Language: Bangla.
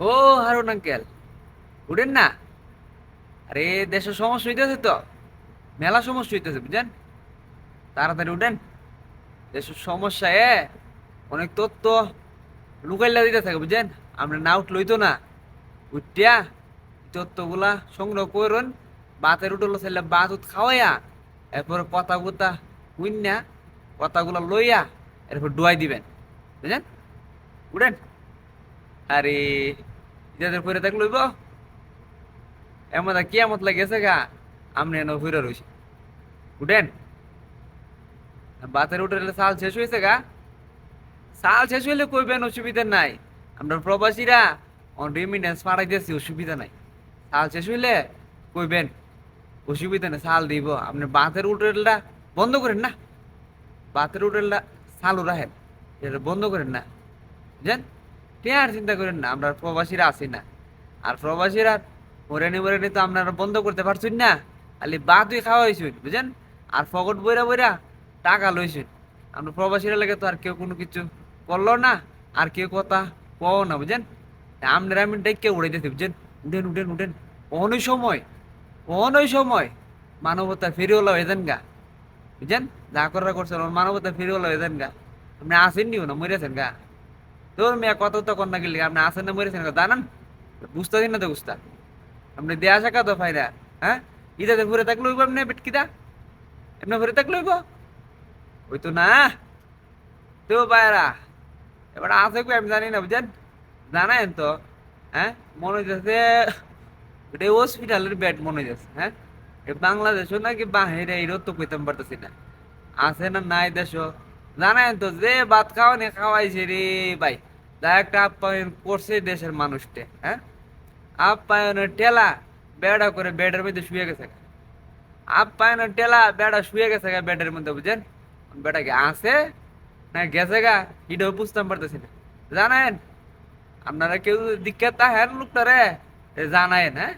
ও, হারুন আঙ্কেল। উঠেন না? আরে দেশের সমস্যা হইতেছে তো। মেলা সমস্যা হইতেছে, বুঝছেন? তাড়াতাড়ি উঠেন। দেশের সমস্যা এ অনেক তত্ত্ব লুকাইলা দিতে থাকে, বুঝছেন? আমরা না উঠলই তো না। উঠিয়া তত্ত্বগুলা সংগ্রহ করুন, বাতের উঠল ছেলে বাত উত খাওয়াইয়া, এরপর কথা গুতা উইন্যা কথাগুলা লইয়া, এরপর ডুয়াই দিবেন, বুঝছেন? উঠেন। আরে ইজাদের পরে থাক লইব? এমন কিয়ামত লাগেছে গা, আমনে এনে ফিরে রইছি। উঠেন। বাতের উঠে সাল শেষ হয়েছে গা। সাল শেষ হইলে কইবেন অসুবিধা নাই। আমরা প্রবাসীরা অন রেমিটেন্স পাঠাইতেছি, অসুবিধা নাই। সাল শেষ হইলে কইবেন অসুবিধা নেই, সাল দিব। আপনি বাতের উঠেলটা বন্ধ করেন না। বাতের উঠেলটা সালু রাখেন। এটা বন্ধ করেন না। বুঝলেন? আর চিন্তা করেন না, আমরা প্রবাসীরা আছি না। আর প্রবাসীরা মরেনি মরেনি তো আপনারা বন্ধ করতে পারছেন না, খালি বা তুই খাওয়া হয়েছেন বুঝলেন আর ফকট বইরা বইরা টাকা লইছেন। আমরা প্রবাসীরা লাগে তো আর কেউ কোনো কিছু করল না, আর কেউ কথা কও না বুঝলেন আপনারা আমি ডেকে উড়াইতেছি বুঝলেন উঠেন উঠেন উঠেন। অনই সময় অনই সময় মানবতা ফিরে হলো এদেন গা বুঝলেন যা করার করছেন মানবতা ফিরে হলো এদেন গা আপনি আসেন নিও না, মরেছেন গা। তোর মেয়ে কত তো কন্যা গেলি আপনি আসেন না মরেছেন জানান বুঝতে দিন না তো বুঝতা আপনি দেয়া শাখা তো ফাইরা হ্যাঁ? ইদাতে ঘুরে থাকলে হইব আপনি, বেটকিদা। এমনি ঘুরে থাকলে হইব? ওই তো না। তো বাইরা এবার আছে কই আমি জানি না, বুঝছেন? জানায়েন তো হ্যাঁ? মনে হইতেছে এটা হসপিটালের বেড মনে হইতেছে হ্যাঁ? বাংলাদেশও নাকি বাহিরে এরও তো কইতাম পারতেছি না। আছে না নাই দেশ জানায়েন তো যে ভাত খাওয়ানি খাওয়াইছে রে, ভাই। যা একটা আপ্যায়ন করছে দেশের মানুষকে হ্যাঁ? আপ্যায়নের টেলা বেড়া করে বেডের মধ্যে শুয়ে গেছে আপ্যায়নের টেলা বেড়া শুয়ে গেছে গা বেডের মধ্যে বুঝেন বেটা কি আছে না গেছে গা? এটাও বুঝতাম পারতেছি না। জানেন? আপনারা কেউ দিকে তাহেন লোকটা রে জানায়েন হ্যাঁ?